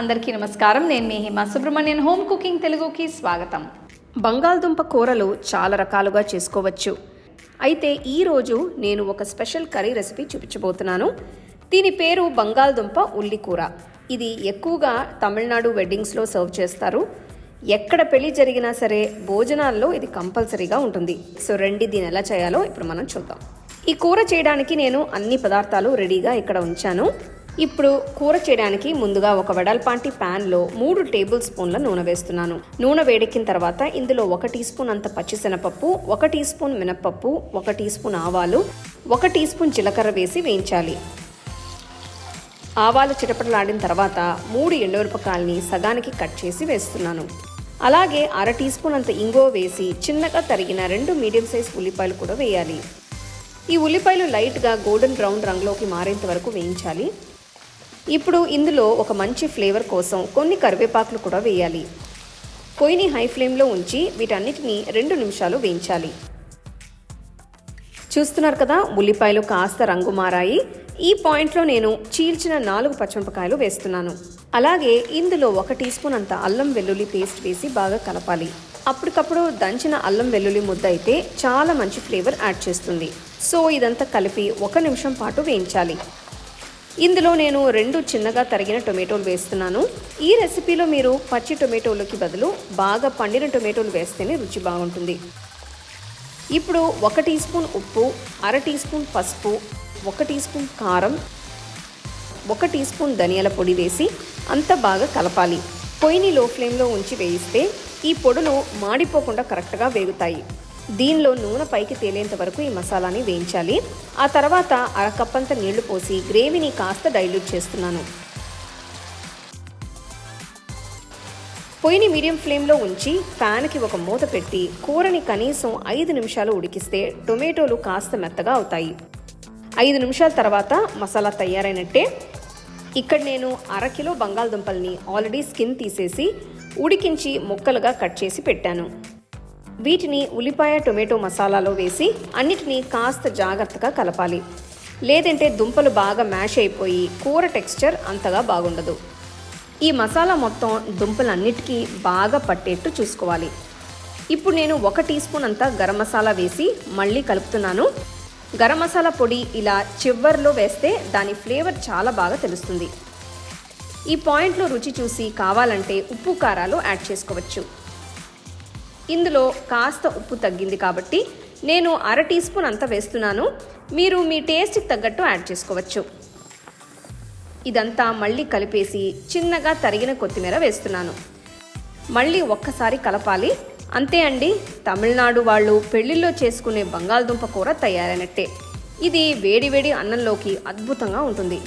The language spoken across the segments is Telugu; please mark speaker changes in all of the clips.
Speaker 1: అందరికీ నమస్కారం. నేను మీ హిమా సుబ్రహ్మణ్యన్. హోమ్ కుకింగ్ తెలుగుకి స్వాగతం.
Speaker 2: బంగాళదుంప కూరలు చాలా రకాలుగా చేసుకోవచ్చు. అయితే ఈరోజు నేను ఒక స్పెషల్ కర్రీ రెసిపీ చూపించబోతున్నాను. దీని పేరు బంగాళదుంప ఉల్లి కూర. ఇది ఎక్కువగా తమిళనాడు వెడ్డింగ్స్లో సర్వ్ చేస్తారు. ఎక్కడ పెళ్ళి జరిగినా సరే భోజనాల్లో ఇది కంపల్సరీగా ఉంటుంది. సో రండి దీని ఎలా చేయాలో ఇప్పుడు మనం చూద్దాం. ఈ కూర చేయడానికి నేను అన్ని పదార్థాలు రెడీగా ఇక్కడ ఉంచాను. ఇప్పుడు కూర చేయడానికి ముందుగా ఒక వెడల్పాంటి ప్యాన్లో మూడు టేబుల్ స్పూన్ల నూనె వేస్తున్నాను. నూనె వేడెక్కిన తర్వాత ఇందులో ఒక టీ స్పూన్ అంత పచ్చిశనపప్పు ఒక టీ స్పూన్ మినప్పప్పు ఒక టీ స్పూన్ ఆవాలు ఒక టీ స్పూన్ జీలకర్ర వేసి వేయించాలి. ఆవాలు చిటపటలాడిన తర్వాత మూడు ఎండుమిరపకాయల్ని సగానికి కట్ చేసి వేస్తున్నాను. అలాగే అర టీ స్పూన్ అంత ఇంగో వేసి చిన్నగా తరిగిన రెండు మీడియం సైజ్ ఉల్లిపాయలు కూడా వేయాలి. ఈ ఉల్లిపాయలు లైట్గా గోల్డెన్ బ్రౌన్ రంగులోకి మారేంత వరకు వేయించాలి. ఇప్పుడు ఇందులో ఒక మంచి ఫ్లేవర్ కోసం కొన్ని కరివేపాకులు కూడా వేయాలి. పొయ్యిని హై ఫ్లేమ్లో ఉంచి వీటన్నిటిని రెండు నిమిషాలు వేయించాలి. చూస్తున్నారు కదా ఉల్లిపాయలు కాస్త రంగు మారాయి. ఈ పాయింట్లో నేను చీల్చిన నాలుగు పచ్చిమిరపకాయలు వేస్తున్నాను. అలాగే ఇందులో ఒక టీ స్పూన్ అంత అల్లం వెల్లుల్లి పేస్ట్ వేసి బాగా కలపాలి. అప్పటికప్పుడు దంచిన అల్లం వెల్లుల్లి ముద్ద అయితే చాలా మంచి ఫ్లేవర్ యాడ్ చేస్తుంది. సో ఇదంతా కలిపి ఒక నిమిషం పాటు వేయించాలి. ఇందులో నేను రెండు చిన్నగా తరిగిన టొమాటోలు వేస్తున్నాను. ఈ రెసిపీలో మీరు పచ్చి టొమాటోలకి బదులు బాగా పండిన టొమాటోలు వేస్తేనే రుచి బాగుంటుంది. ఇప్పుడు ఒక టీ స్పూన్ ఉప్పు అర టీ స్పూన్ పసుపు ఒక టీ స్పూన్ కారం ఒక టీ స్పూన్ ధనియాల పొడి వేసి అంతా బాగా కలపాలి. పొయ్యిని లో ఫ్లేమ్లో ఉంచి వేయిస్తే ఈ పొడులు మాడిపోకుండా కరెక్ట్గా వేగుతాయి. దీనిలో నూనె పైకి తేలేంత వరకు ఈ మసాలాని వేయించాలి. ఆ తర్వాత అరకప్పంత నీళ్ళు పోసి గ్రేవీని కాస్త డైల్యూట్ చేస్తున్నాను. పొయ్యిని మీడియం ఫ్లేమ్లో ఉంచి ప్యాన్కి ఒక మూత పెట్టి కూరని కనీసం ఐదు నిమిషాలు ఉడికిస్తే టొమాటోలు కాస్త మెత్తగా అవుతాయి. ఐదు నిమిషాల తర్వాత మసాలా తయారైనట్టే. ఇక్కడ నేను అరకిలో బంగాళదుంపల్ని ఆల్రెడీ స్కిన్ తీసేసి ఉడికించి ముక్కలుగా కట్ చేసి పెట్టాను. వీటిని ఉల్లిపాయ టొమాటో మసాలాలో వేసి అన్నిటినీ కాస్త జాగ్రత్తగా కలపాలి. లేదంటే దుంపలు బాగా మ్యాష్ అయిపోయి కూర టెక్స్చర్ అంతగా బాగుండదు. ఈ మసాలా మొత్తం దుంపలన్నిటికీ బాగా పట్టేట్టు చూసుకోవాలి. ఇప్పుడు నేను ఒక టీ స్పూన్ అంతా గరం మసాలా వేసి మళ్ళీ కలుపుతున్నాను. గరం మసాలా పొడి ఇలా చివర్లో వేస్తే దాని ఫ్లేవర్ చాలా బాగా తెలుస్తుంది. ఈ పాయింట్లో రుచి చూసి కావాలంటే ఉప్పు కారాలు యాడ్ చేసుకోవచ్చు. ఇందులో కాస్త ఉప్పు తగ్గింది కాబట్టి నేను అర టీ స్పూన్ అంత వేస్తున్నాను. మీరు మీ టేస్ట్కి తగ్గట్టు యాడ్ చేసుకోవచ్చు. ఇదంతా మళ్ళీ కలిపేసి చిన్నగా తరిగిన కొత్తిమీర వేస్తున్నాను. మళ్ళీ ఒక్కసారి కలపాలి. అంతే అండి తమిళనాడు వాళ్ళు పెళ్ళిల్లో చేసుకునే బంగాళదుంప కూర తయారైనట్టే. ఇది వేడివేడి అన్నంలోకి అద్భుతంగా ఉంటుంది.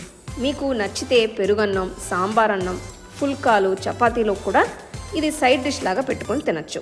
Speaker 2: మీకు నచ్చితే పెరుగన్నం సాంబార్ అన్నం ఫుల్కాలు చపాతీలో కూడా ఇది సైడ్ డిష్ లాగా పెట్టుకొని తినచ్చు.